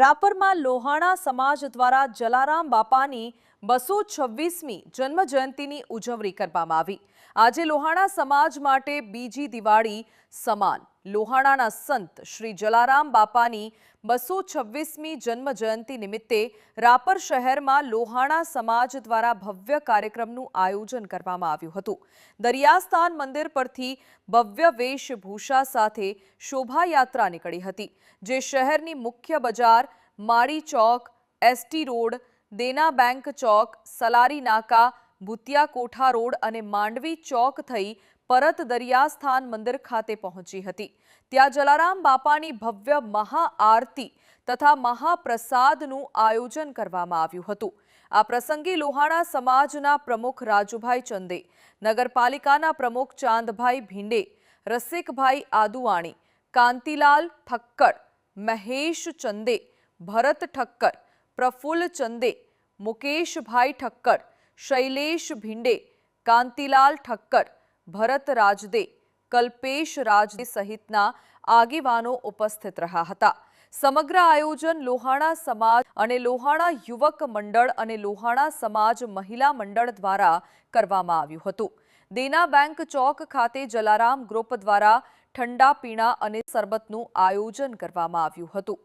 રાપરમાં લોહાણા સમાજ દ્વારા જલારામ બાપાની બસો છવ્વીસમી જન્મજયંતીની ઉજવણી કરવામાં આવી. આજે લોહાણા સમાજ માટે બીજી દિવાળી સમાન. લોહાણાના સંત શ્રી જલારામ બાપાની બસો છવ્વીસમી જન્મજયંતિ નિમિત્તે રાપર શહેરમાં લોહાણા સમાજ દ્વારા ભવ્ય કાર્યક્રમનું આયોજન કરવામાં આવ્યું હતું. દરિયાસ્થાન મંદિર પરથી ભવ્ય વેશભૂષા સાથે શોભાયાત્રા નીકળી હતી, જે શહેરની મુખ્ય બજાર, Mali Chowk, ST road, Dena bank Chowk, Salari Naka, Bhutiya Kotha road અને માંડવી ચોક થઈ પરત દરિયાસ્થાન મંદિર ખાતે પહોંચી હતી. ત્યાં જલારામ બાપાની ભવ્ય મહાઆરતી તથા મહાપ્રસાદનું આયોજન કરવામાં આવ્યું હતું. આ પ્રસંગે લોહાણા સમાજના પ્રમુખ રાજુભાઈ ચંદે, નગરપાલિકાના પ્રમુખ ચાંદભાઈ ભીંડે, રસિકભાઈ આદુવાણી, કાંતિલાલ ઠક્કર, મહેશ ચંદે, ભરત ઠક્કર, પ્રફુલ્લ ચંદે, મુકેશભાઈ ઠક્કર, શૈલેષ ભીંડે, કાંતિલાલ ઠક્કર ભરત રાજદે, કલ્પેશ રાજદે સહિતના આગેવાનો ઉપસ્થિત રહ્યા હતા. સમગ્ર આયોજન લોહાણા સમાજ અને લોહાણા યુવક મંડળ અને લોહાણા સમાજ મહિલા મંડળ દ્વારા કરવામાં આવ્યું હતું. દેના બેંક ચોક ખાતે જલારામ ગ્રુપ દ્વારા ઠંડા પીણા અને શરબતનું આયોજન કરવામાં આવ્યું હતું.